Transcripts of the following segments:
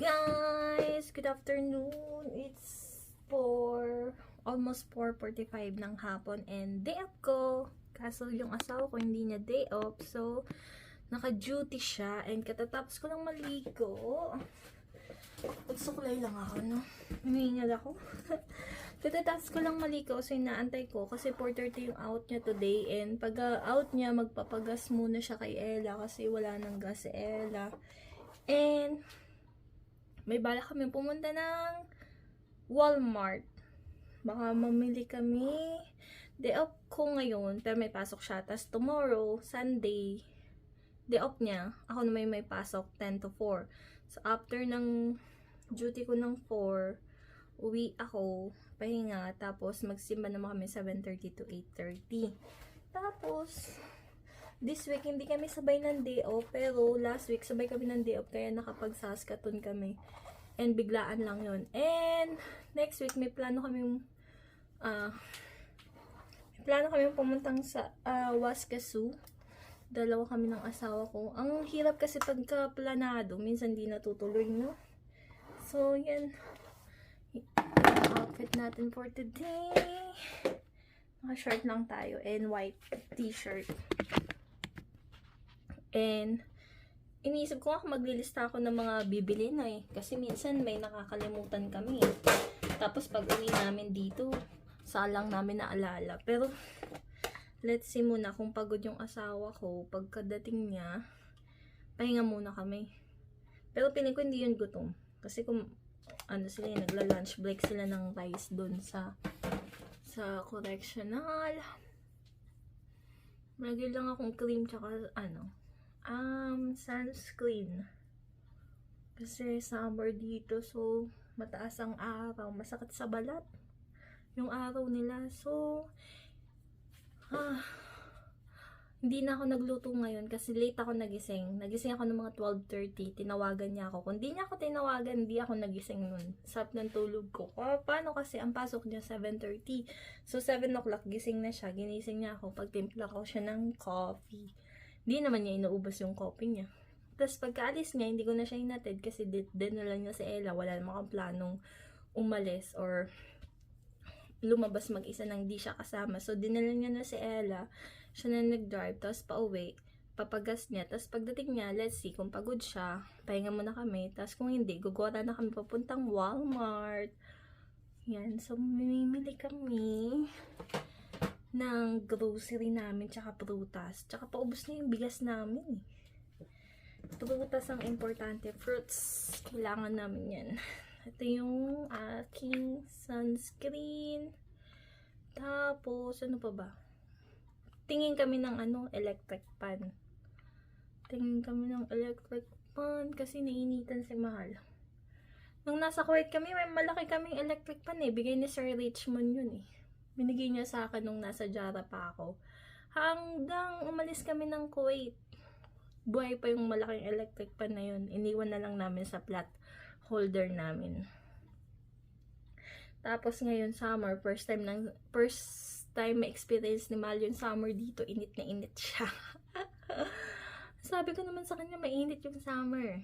guys! Good afternoon! It's 4, almost 4.45 ng hapon and day off ko. Kaso yung asawa ko hindi niya day off. So, naka-duty siya and katatapos ko lang maligo. Magsukulay lang ako, no? Humingal ako. katatapos ko lang maligo so inaantay ko kasi 4.30 yung out niya today and pag uh, out niya magpapagas muna siya kay Ella kasi wala nang gas si Ella. And may bala kami pumunta ng Walmart. Baka mamili kami. Day off ko ngayon, pero may pasok siya. Tapos tomorrow, Sunday, day off niya. Ako na may may pasok, 10 to 4. So, after ng duty ko ng 4, uwi ako, pahinga. Tapos, magsimba naman kami 7.30 to 8.30. Tapos, this week, hindi kami sabay ng day off. Pero, last week, sabay kami ng day off. Kaya nakapag-Saskatoon kami. And biglaan lang yon And next week may plano kaming ah may plano kami pumuntang sa uh, Waskasu. Dalawa kami ng asawa ko. Ang hirap kasi pagka planado, minsan di natutuloy, no? So, yan. Outfit natin for today. Naka-short lang tayo and white t-shirt. And iniisip ko nga maglilista ako ng mga bibili na eh. Kasi minsan may nakakalimutan kami. Tapos pag uwi namin dito, salang namin naalala. Pero, let's see muna kung pagod yung asawa ko. Pagkadating niya, pahinga muna kami. Pero piling ko hindi yun gutom. Kasi kung ano sila, eh, nagla-lunch break sila ng rice doon sa sa correctional. Lagi lang akong cream tsaka ano, um, sunscreen. Kasi summer dito, so mataas ang araw, masakit sa balat yung araw nila. So, ah, hindi na ako nagluto ngayon kasi late ako nagising. Nagising ako ng mga 12.30. Tinawagan niya ako. Kung hindi niya ako tinawagan, hindi ako nagising nun. Sap ng tulog ko. Pa- paano kasi? Ang pasok niya 7.30. So, 7 o'clock gising na siya. Ginising niya ako. Pagtimpla ko siya ng coffee. Hindi naman niya inuubos yung coffee niya. Tapos pagkaalis niya, hindi ko na siya hinatid kasi din na lang niya si Ella. Wala namang akong planong umalis or lumabas mag-isa nang di siya kasama. So, dinala niya na si Ella. Siya na nag-drive. Tapos pauwi. Papagas niya. Tapos pagdating niya, let's see, kung pagod siya, pahinga muna kami. Tapos kung hindi, gugora na kami papuntang Walmart. Yan. So, mamimili kami ng grocery namin, tsaka prutas. Tsaka paubos na yung bigas namin. eh. Prutas ang importante. Fruits, kailangan namin yan. Ito yung aking sunscreen. Tapos, ano pa ba? Tingin kami ng ano, electric pan. Tingin kami ng electric pan kasi nainitan si Mahal. Nung nasa Kuwait kami, may malaki kaming electric pan eh. Bigay ni Sir Richmond yun eh. Binigay niya sa akin nung nasa Jara pa ako. Hanggang umalis kami ng Kuwait. Buhay pa yung malaking electric pan na yun. Iniwan na lang namin sa flat holder namin. Tapos ngayon summer, first time ng first time ma-experience ni Mal yung summer dito, init na init siya. Sabi ko naman sa kanya, mainit yung summer.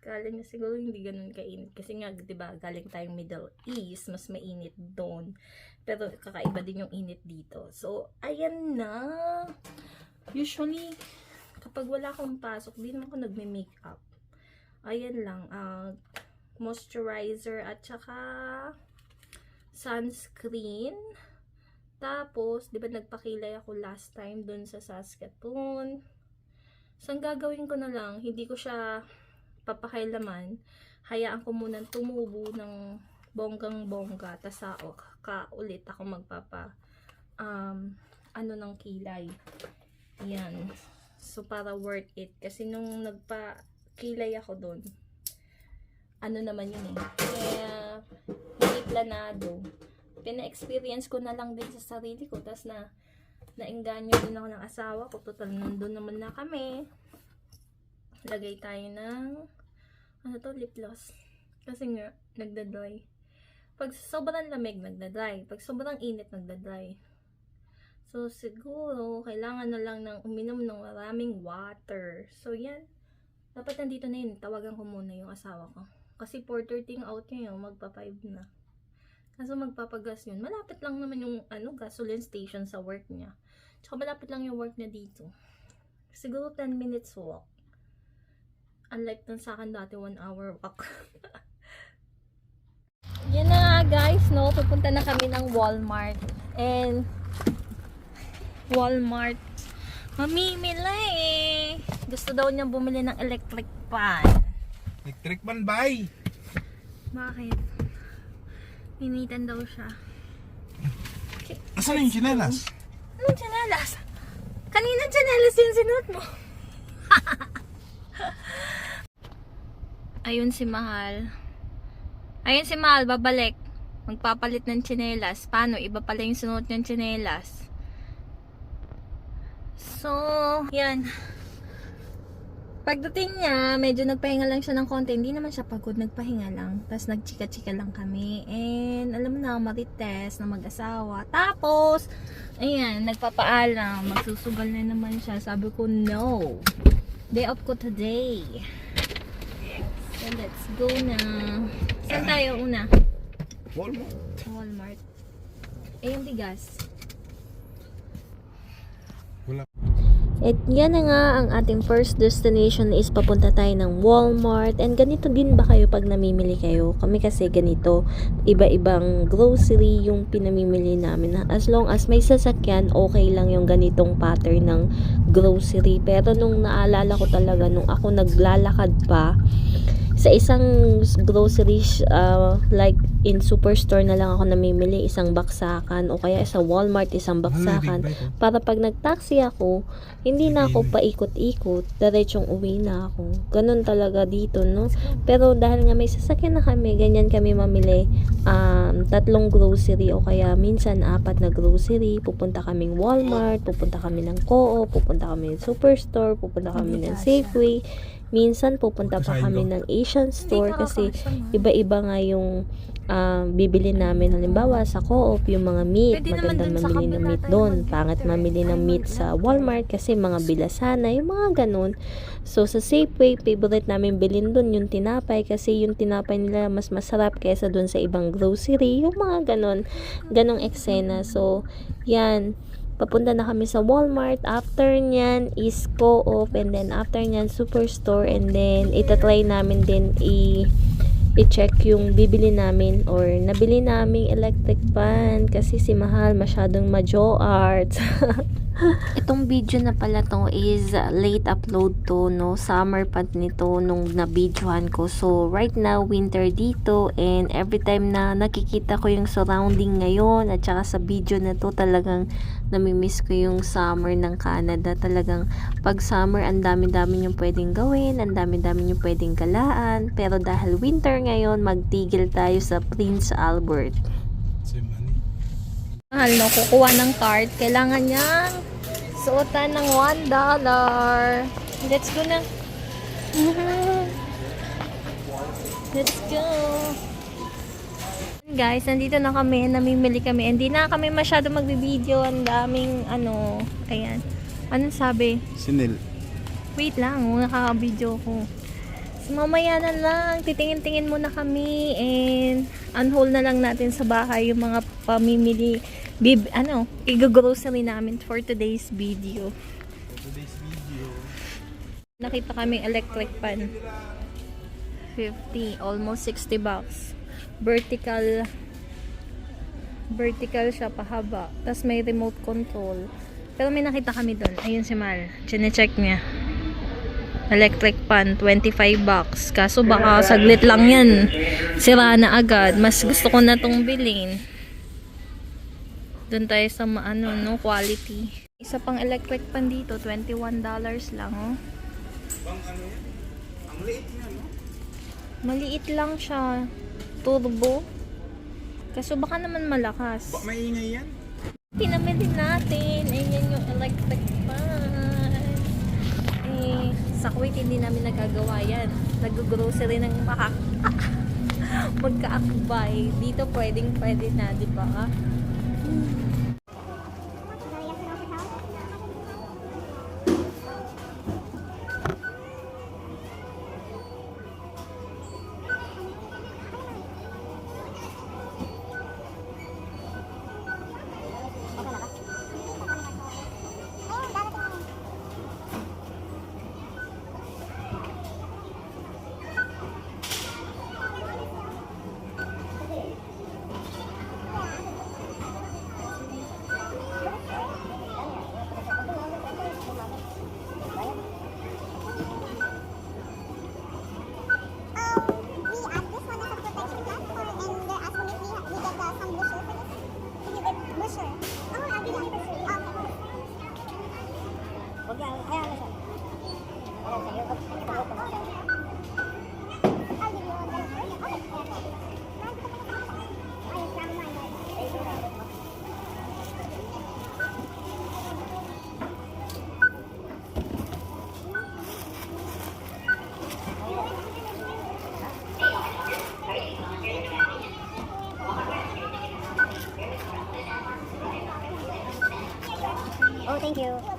Kala niya siguro hindi ganun kainit. Kasi nga, di ba, galing tayong Middle East, mas mainit doon. Pero kakaiba din yung init dito. So, ayan na. Usually, kapag wala akong pasok, di naman ako nagme-makeup. Ayan lang, ah, moisturizer at saka sunscreen. Tapos, di ba nagpakilay ako last time dun sa Saskatoon. So, ang gagawin ko na lang, hindi ko siya papakailaman. Hayaan ko muna tumubo ng bonggang bongga. Tapos, sa ka ulit ako magpapa um, ano ng kilay. Yan. So, para worth it. Kasi nung nagpa kilay ako doon. Ano naman yun eh. Kaya, hindi planado. Pina-experience ko na lang din sa sarili ko. Tapos na, nainganyo din ako ng asawa ko. Total, nandun naman na kami. Lagay tayo ng, ano to, lip gloss. Kasi nga, nagda-dry. Pag sobrang lamig, nagda-dry. Pag sobrang init, nagda-dry. So, siguro, kailangan na lang ng uminom ng maraming water. So, yan. Dapat nandito na yun. Tawagan ko muna yung asawa ko. Kasi 4.30 ang out niya yun, magpa 5 na. Kaso magpapagas yun. Malapit lang naman yung ano, gasoline station sa work niya. Tsaka malapit lang yung work niya dito. Siguro 10 minutes walk. Unlike dun sa akin dati, 1 hour walk. Yan na nga guys, no? Pupunta na kami ng Walmart. And Walmart. Mamimili eh. Gusto daw niya bumili ng electric pan. Electric man bay. Bakit? Mimitan daw siya. Asan yung chinelas? Anong tsinelas? Kanina tsinelas yung sinuot mo. Ayun si Mahal. Ayun si Mahal, babalik. Magpapalit ng tsinelas. Paano? Iba pala yung sinuot niyang tsinelas. So, yan. Pagdating niya, medyo nagpahinga lang siya ng konti. Hindi naman siya pagod, nagpahinga lang. Tapos nagchika-chika lang kami. And alam na, marites na mag-asawa. Tapos, ayan, nagpapaalam. Magsusugal na naman siya. Sabi ko, no. Day off ko today. So, let's go na. Saan tayo una? Walmart. Walmart. Eh, yung bigas. Wala. At yan na nga ang ating first destination is papunta tayo ng Walmart. And ganito din ba kayo pag namimili kayo? Kami kasi ganito, iba-ibang grocery yung pinamimili namin. As long as may sasakyan, okay lang yung ganitong pattern ng grocery. Pero nung naalala ko talaga, nung ako naglalakad pa, sa isang grocery uh, like in superstore na lang ako namimili isang baksakan o kaya sa Walmart isang baksakan para pag nagtaxi ako, hindi na ako paikot-ikot, diretsong uwi na ako. Ganun talaga dito, no? Pero dahil nga may sasakyan na kami, ganyan kami mamili um, tatlong grocery o kaya minsan apat na grocery. Pupunta kaming Walmart, pupunta kami ng Co-op, pupunta kami ng Superstore, pupunta kami ng Safeway. Minsan pupunta pa kami ng Asian store kasi iba-iba nga yung um, bibili namin. Halimbawa, sa co-op, yung mga meat, Pwede maganda mamili ng meat doon. Pangit mamili ng meat sa Walmart kasi mga bilasana, yung mga ganun. So, sa Safeway, favorite namin bilhin doon yung tinapay kasi yung tinapay nila mas masarap kaysa doon sa ibang grocery. Yung mga ganun, ganong eksena. So, yan papunta na kami sa Walmart. After nyan is Co-op and then after nyan Superstore and then itatry namin din i i-check yung bibili namin or nabili naming electric fan kasi si Mahal masyadong majo art. Itong video na pala to is uh, late upload to no summer pa nito nung na-videohan ko. So right now winter dito and every time na nakikita ko yung surrounding ngayon at saka sa video na to talagang namimiss ko yung summer ng Canada. Talagang pag summer ang dami-dami yung pwedeng gawin, ang dami-dami yung pwedeng galaan. Pero dahil winter ngayon, magtigil tayo sa Prince Albert. Mahal, no? Kukuha ng card. Kailangan niyang suotan ng $1. Let's go na. Let's go. Guys, nandito na kami. Namimili kami. Hindi na kami masyado magbibideo. Ang daming, ano, ayan. Anong sabi? Sinil. Wait lang, nakaka-video ko. So, mamaya na lang, titingin-tingin muna kami and unhold na lang natin sa bahay yung mga pamimili, bib, ano, i-grocery namin for today's video. Today's video. Nakita kaming electric pan. 50, almost 60 bucks. Vertical, vertical siya, pahaba. Tapos may remote control. Pero may nakita kami doon. Ayun si Mal. Chine-check niya. Electric pan, 25 bucks. Kaso baka saglit lang yan. Sira na agad. Mas gusto ko na tong bilhin. Doon tayo sa maano, no, quality. Isa pang electric pan dito, $21 lang, oh. Bang ano yan? Ang liit niya, no? Maliit lang siya. Turbo. Kaso baka naman malakas. Ba, maingay yan? Pinamili natin. Ayan yung electric fan. Eh, sa Kuwait hindi namin nagagawa yan. Nag-grocery ng maka magkaakbay. Dito pwedeng pwede na, di ba? Yung Thank you.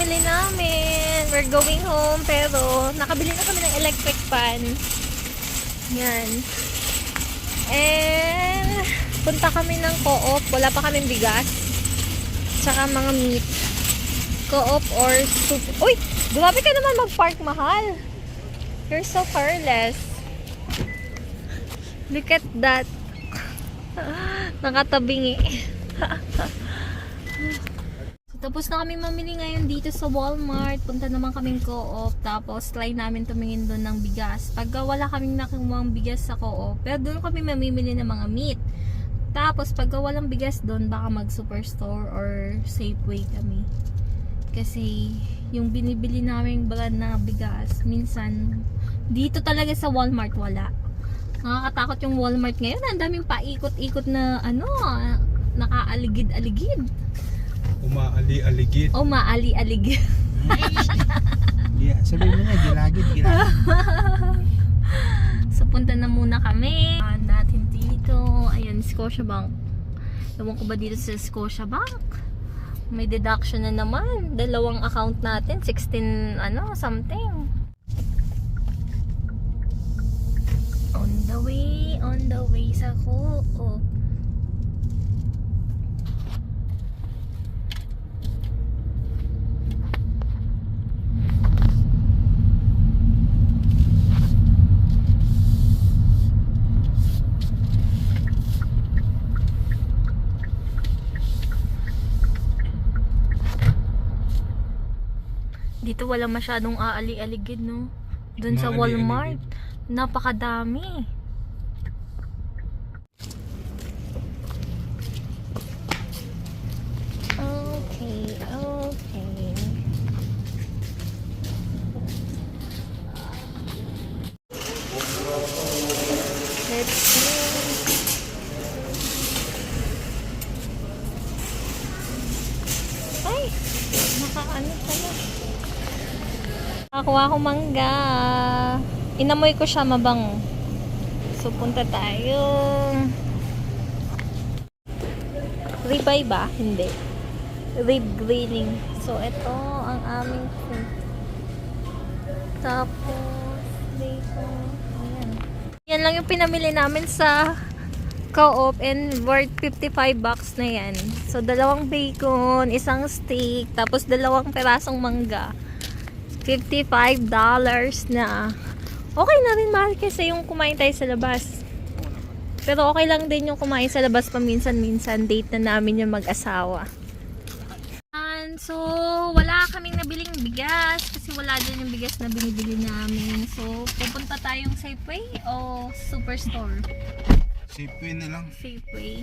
Pinamili namin. We're going home, pero nakabili na kami ng electric fan. Yan. And, punta kami ng co-op. Wala pa kaming bigas. Tsaka mga meat. Co-op or soup. Uy! Grabe ka naman mag-park, mahal. You're so careless. Look at that. Nakatabingi. Tapos na kami mamili ngayon dito sa Walmart. Punta naman kaming co-op. Tapos, try namin tumingin doon ng bigas. Pagka wala kaming nakuha bigas sa co-op, pero doon kami mamimili ng mga meat. Tapos, pagka walang bigas doon, baka mag superstore or Safeway kami. Kasi, yung binibili namin brand na bigas, minsan, dito talaga sa Walmart wala. Nakakatakot yung Walmart ngayon. Ang daming paikot-ikot na, ano, nakaaligid-aligid. Umaali-aligid. O maali-aligid. Yeah, sabihin mo nga, gilagid, gilagid. so, punta na muna kami. Ah, natin dito. Ayan, Scotiabank. Ewan ko ba dito sa Scotiabank? May deduction na naman. Dalawang account natin. 16, ano, something. On the way, on the way sa ko. Oh. Dito wala masyadong aali-aligid, no? Doon sa. Walmart. Napakadami. Okay, okay. Let's see. Ay! Nakaano pala. Nakakuha ko mangga. Inamoy ko siya mabango. So, punta tayo. Ribeye ba? Hindi. Rib grilling. So, ito ang aming food. Tapos, bacon. Ayan. Yan lang yung pinamili namin sa co-op and worth 55 bucks na yan. So, dalawang bacon, isang steak, tapos dalawang perasong mangga. 55 dollars na. Okay na rin mahal kasi yung kumain tayo sa labas. Pero okay lang din yung kumain sa labas paminsan-minsan. Date na namin yung mag-asawa. And so, wala kaming nabiling bigas kasi wala din yung bigas na binibili namin. So, pupunta tayong Safeway o Superstore? Safeway na lang. Safeway.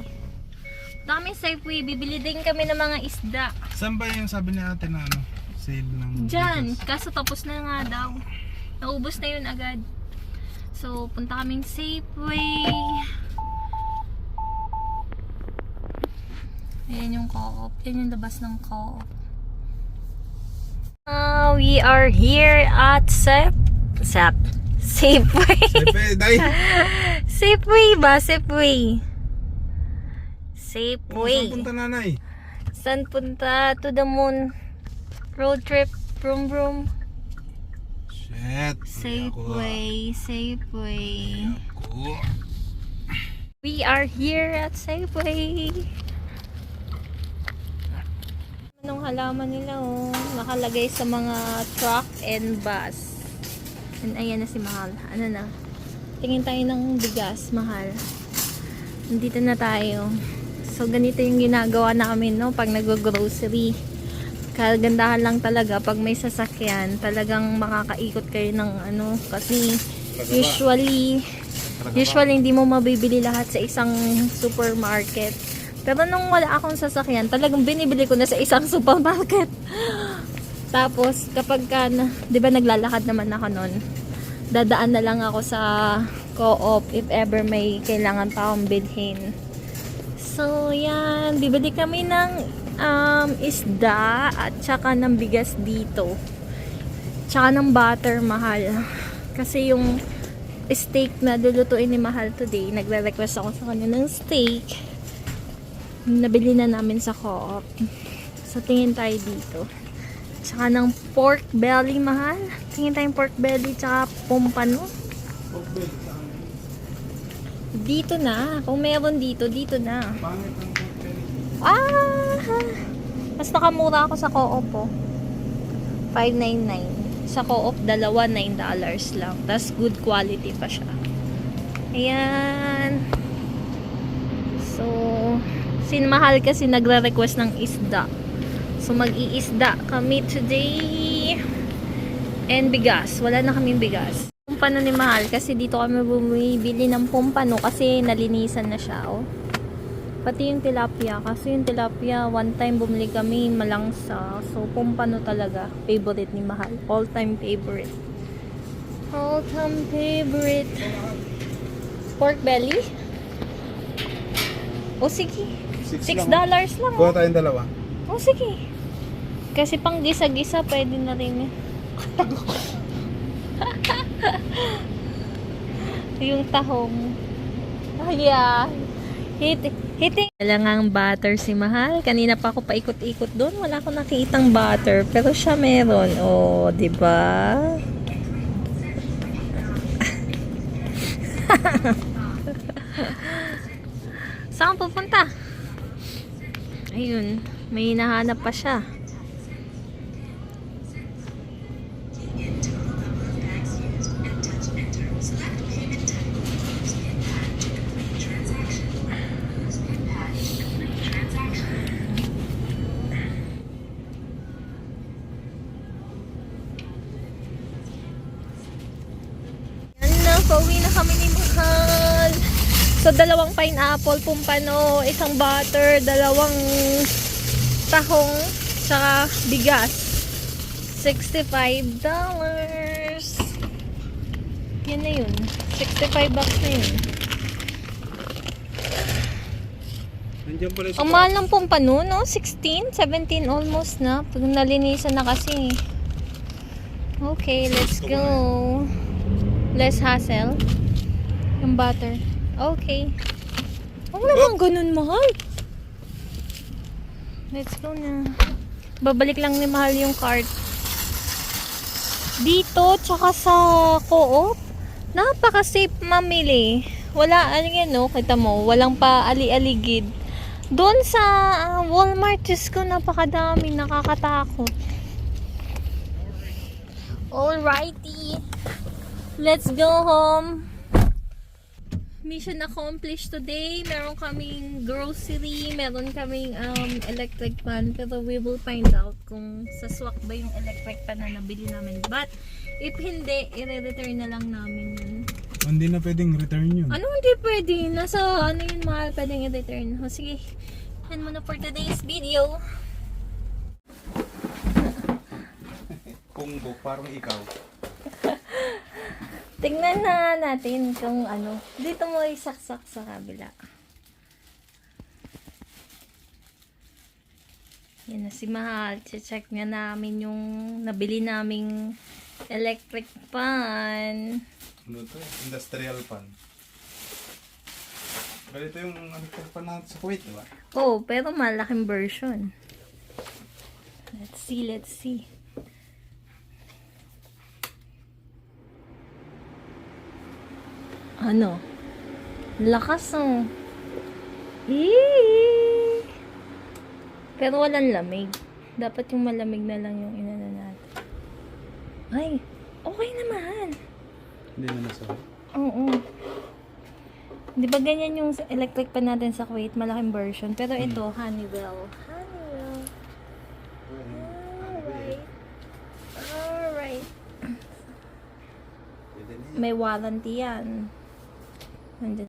Daming Safeway. Bibili din kami ng mga isda. Saan ba yung sabi ni ate na ano? Sale ng Diyan. bigas? Kaso tapos na nga daw. Naubos na yun agad. So, punta kaming Safeway. Ayan yung co-op. Yan yung labas ng co-op. Uh, we are here at Sep... Sep... Safeway. Safeway, day! Safeway ba? Safeway. Oh, Safeway. saan punta nanay? Saan punta? To the moon. Road trip. Vroom vroom. Shit. Safeway. Safeway. We are here at Safeway. Anong halaman nila oh. Nakalagay sa mga truck and bus. And ayan na si Mahal. Ano na? Tingin tayo ng bigas, Mahal. Nandito na tayo. So, ganito yung ginagawa namin, no? Pag nag-grocery. Kagandahan lang talaga pag may sasakyan, talagang makakaikot kayo ng ano. Kasi, usually, usually hindi mo mabibili lahat sa isang supermarket. Pero nung wala akong sasakyan, talagang binibili ko na sa isang supermarket. Tapos, kapag ka, di ba naglalakad naman ako nun, dadaan na lang ako sa co-op if ever may kailangan pa akong bilhin. So, yan. Bibili kami ng um, isda at saka ng bigas dito. Tsaka ng butter, mahal. Kasi yung steak na lulutuin ni Mahal today, nagre-request ako sa kanya ng steak. Nabili na namin sa co-op. So, tingin tayo dito. Tsaka ng pork belly, Mahal. Tingin tayong pork belly, tsaka pompano. Dito na. Kung meron dito, dito na. Pangit ang Ah! Mas nakamura ako sa co-op oh. 599. Sa co-op, dalawa, $9 lang. Tapos good quality pa siya. Ayan. So, sinmahal kasi nagre-request ng isda. So, mag-iisda kami today. And bigas. Wala na kaming bigas. Pumpano ni Mahal kasi dito kami bumibili ng pumpano kasi nalinisan na siya, oh. Pati yung tilapia. Kasi yung tilapia, one time bumili kami malangsa. So, pumpano talaga. Favorite ni Mahal. All-time favorite. All-time favorite. Pork belly? O, sige. Six dollars lang. Kuha oh. tayong dalawa. O, sige. Kasi pang gisa-gisa, pwede na rin eh. yung tahong. Ayan. Hit, hiting. Wala nga ang butter si Mahal. Kanina pa ako paikot-ikot doon. Wala akong nakitang butter. Pero siya meron. Oh, di ba? Saan pupunta? Ayun. May hinahanap pa siya. So, dalawang pineapple, pumpano, isang butter, dalawang tahong, tsaka bigas. $65. Yan na yun. 65 bucks na yun. Nandiyan pala Ang mahal ng pumpano, no? 16, 17 almost na. Pag nalinisan na kasi. Okay, let's go. Less hassle. Yung butter. Okay. Huwag naman ganun, mahal. Let's go na. Babalik lang ni Mahal yung cart. Dito, tsaka sa co-op, napaka-safe mamili. Wala, ano yan, no? Kita mo, walang pa ali-aligid. Doon sa ah, Walmart, Diyos ko, napakadami, nakakatakot. Alrighty. Let's go home. Mission accomplished today. Meron kaming grocery, meron kaming um, electric pan, pero we will find out kung sa swak ba yung electric pan na nabili namin. But, if hindi, i-return na lang namin yun. Hindi na pwedeng return yun. Ano hindi pwede? Nasa ano yun mahal pwedeng i-return. O sige, yan muna for today's video. Punggo, parang ikaw. Tingnan na natin kung ano. Dito mo isaksak sa kabila. Yan na si Mahal. Check niya namin yung nabili naming electric fan. Ano to? Industrial pan. Ganito yung electric pan natin sa Kuwait, di ba? Oh, pero malaking version. Let's see, let's see. Ano? Lakas oh. Eee! Pero walang lamig. Dapat yung malamig na lang yung inana natin. Ay, okay naman. Hindi na nasa. Oo. Di ba ganyan yung electric pan natin sa Kuwait, malaking version. Pero ito, Honeywell. Honeywell. Alright. Alright. May warranty yan. Nandun